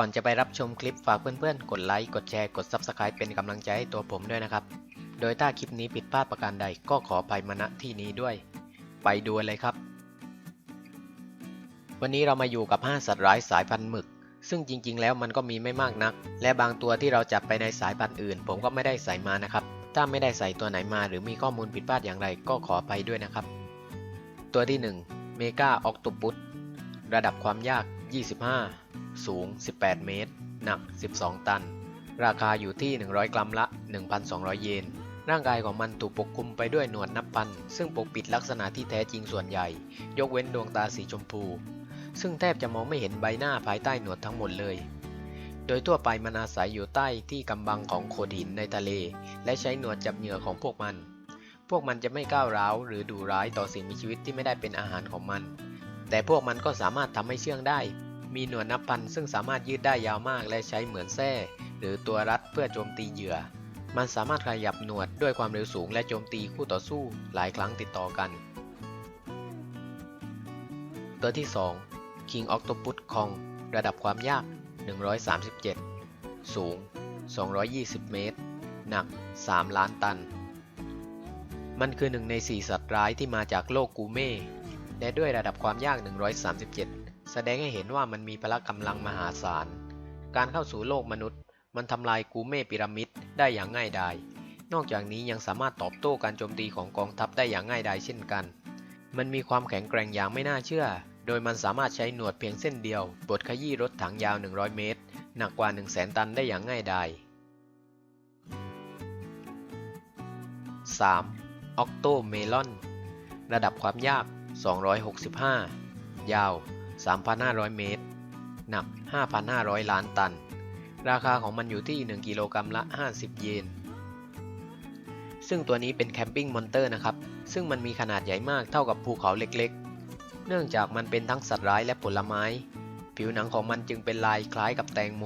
ก่อนจะไปรับชมคลิปฝากเพื่อนๆ กดไลค์ กดแชร์ กด Subscribe เป็นกำลังใจให้ตัวผมด้วยนะครับ โดยถ้าคลิปนี้ผิดพลาดประการใดก็ขออภัยมาณที่นี้ด้วย ไปดูเลยครับ วันนี้เรามาอยู่กับ 5 สัตว์ร้ายสายพันธุ์หมึก ซึ่งจริงๆ แล้วมันก็มีไม่มากนัก และบางตัวที่เราจับไปในสายพันธุ์อื่น ผมก็ไม่ได้ใส่มานะครับ ถ้าไม่ได้ใส่ตัวไหนมาหรือมีข้อมูลผิดพลาดอย่างไรก็ขออภัยด้วยนะครับ ตัวที่ 1 เมกาออกต p ปุ s ระดับความยาก 25 สูง 18 เมตร หนัก 12 ตัน ราคาอยู่ที่ 100 กรัมละ 1,200 เยน ร่างกายของมันถูกปกคลุมไปด้วยหนวดนับพัน ซึ่งปกปิดลักษณะที่แท้จริงส่วนใหญ่ ยกเว้นดวงตาสีชมพู ซึ่งแทบจะมองไม่เห็นใบหน้าภายใต้หนวดทั้งหมดเลย โดยทั่วไปมันอาศัยอยู่ใต้ที่กำบังของโขดหินในทะเล และใช้หนวดจับเหยื่อของพวกมัน พวกมันจะไม่ก้าวร้าวหรือดุร้ายต่อสิ่งมีชีวิตที่ไม่ได้เป็นอาหารของมันแต่พวกมันก็สามารถทำให้เชื่องได้ มีหนวดนับพันซึ่งสามารถยืดได้ยาวมากและใช้เหมือนแส้หรือตัวรัดเพื่อโจมตีเหยื่อ มันสามารถขยับหนวดด้วยความเร็วสูงและโจมตีคู่ต่อสู้หลายครั้งติดต่อกัน ตัวที่ 2 King Octopus Kong ระดับความยาก 137 สูง 220 เมตร หนัก 3 ล้านตัน มันคือหนึ่งใน 4 สัตว์ร้ายที่มาจากโลกกูเม่และด้วยระดับความยาก 137 ดงให้เห็นว่ามันมีพละกำลังมหาศาล การเข้าสู่โลกมนุษย์ มันทำลายกูเม่พีระมิดได้อย่างง่ายดาย นอกจากนี้ยังสามารถตอบโต้การโจมตีของกองทัพได้อย่างง่ายดายเช่นกัน มันมีความแข็งแกร่งอย่างไม่น่าเชื่อ โดยมันสามารถใช้หนวดเพียงเส้นเดียวบดขยี้รถถังยาว 100 เมตร หนักกว่า 1 0 0 0 0แตันได้อย่างง่ายดาย 3. ออกโตเมลอน ระดับความยาก 265 ยาว 3,500 เมตร หนัก 5,500 ล้านตัน ราคาของมันอยู่ที่ 1 กิโลกรัมละ 50 เยน ซึ่งตัวนี้เป็นแคมปิ้งมอนเตอร์นะครับ ซึ่งมันมีขนาดใหญ่มากเท่ากับภูเขาเล็กๆ เนื่องจากมันเป็นทั้งสัตว์ร้ายและผลไม้ ผิวหนังของมันจึงเป็นลายคล้ายกับแตงโม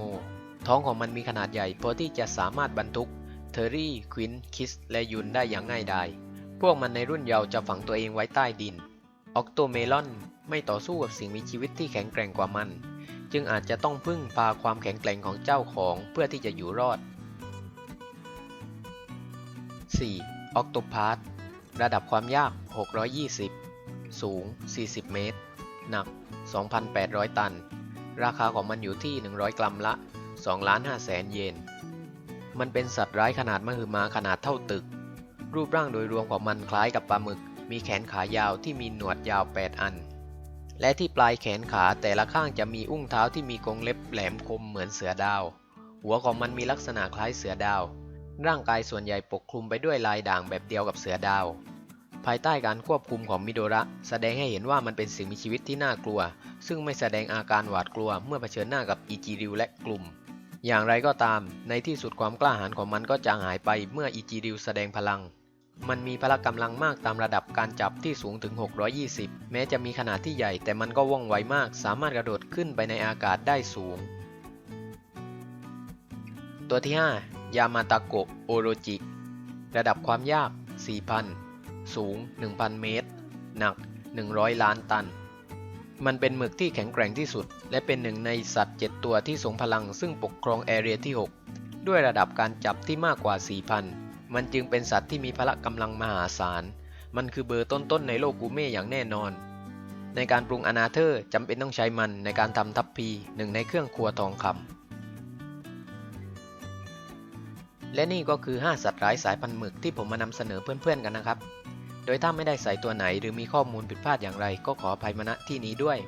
ท้องของมันมีขนาดใหญ่พอที่จะสามารถบรรทุกเทอรี่ ควิน คิส และยุนได้อย่างง่ายดาย พวกมันในรุ่นเยาว์จะฝังตัวเองไว้ใต้ดิน ออกโตเมลอน ไม่ต่อสู้กับสิ่งมีชีวิตที่แข็งแกร่งกว่ามัน จึงอาจจะต้องพึ่งพาความแข็งแกร่งของเจ้าของเพื่อที่จะอยู่รอด 4. ออกโตพาสระดับความยาก 620 สูง 40 เมตร หนัก 2,800 ตัน ราคาของมันอยู่ที่ 100 กรัมละ 2 ล้าน5แสนเยน มันเป็นสัตว์ร้ายขนาดมหึมาขนาดเท่าตึก รูปร่างโดยรวมของมันคล้ายกับปลาหมึก มีแขนขายาวที่มีหนวดยาว 8 อัน และที่ปลายแขนขาแต่ละข้างจะมีอุ้งเท้าที่มีกรงเล็บแหลมคมเหมือนเสือดาว หัวของมันมีลักษณะคล้ายเสือดาว ร่างกายส่วนใหญ่ปกคลุมไปด้วยลายด่างแบบเดียวกับเสือดาว ภายใต้การควบคุมของมิโดระ แสดงให้เห็นว่ามันเป็นสิ่งมีชีวิตที่น่ากลัว ซึ่งไม่แสดงอาการหวาดกลัวเมื่อเผชิญหน้ากับอิจิริวและกลุ่ม อย่างไรก็ตาม ในที่สุดความกล้าหาญของมันก็จางหายไปเมื่ออิจิริวแสดงพลัง มันมีพละกำลังมากตามระดับการจับที่สูงถึง 620 แม้จะมีขนาดที่ใหญ่แต่มันก็ว่องไวมาก สามารถกระโดดขึ้นไปในอากาศได้สูง ตัวที่ 5 ยามาตาโกะโอโรจิ ระดับความยาก 4,000 สูง 1,000 เมตร หนัก 100 ล้านตัน มันเป็นหมึกที่แข็งแกร่งที่สุด และเป็นหนึ่งในสัตว์ 7 ตัวที่ทรงพลังซึ่งปกครองแอเรียที่ 6 ด้วยระดับการจับที่มากกว่า 4,000 มันจึงเป็นสัตว์ที่มีพละกำลังมหาศาล มันคือเบอร์ต้นๆในโลกกูเม่อย่างแน่นอน ในการปรุงอนาเธอร์จำเป็นต้องใช้มันในการทำทัพพีหนึ่งในเครื่องครัวทองคำ และนี่ก็คือ 5 สัตว์ร้ายสายพันธุ์หมึกที่ผมมานำเสนอเพื่อนๆกันนะครับ โดยถ้าไม่ได้ใส่ตัวไหนหรือมีข้อมูลผิดพลาดอย่างไร ก็ขออภัยมณที่นี้ด้วย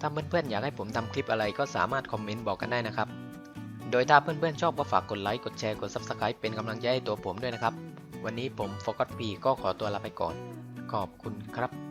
ถ้าเพื่อนๆอยากให้ผมทำคลิปอะไรก็สามารถคอมเมนต์บอกกันได้นะครับ โดยถ้าเพื่อนๆชอบก็ฝากกดไลค์กดแชร์กด Subscribe เป็นกำลังใจให้ตัวผมด้วยนะครับ วันนี้ผมโฟกัสปีก็ขอตัวลาไปก่อน ขอบคุณครับ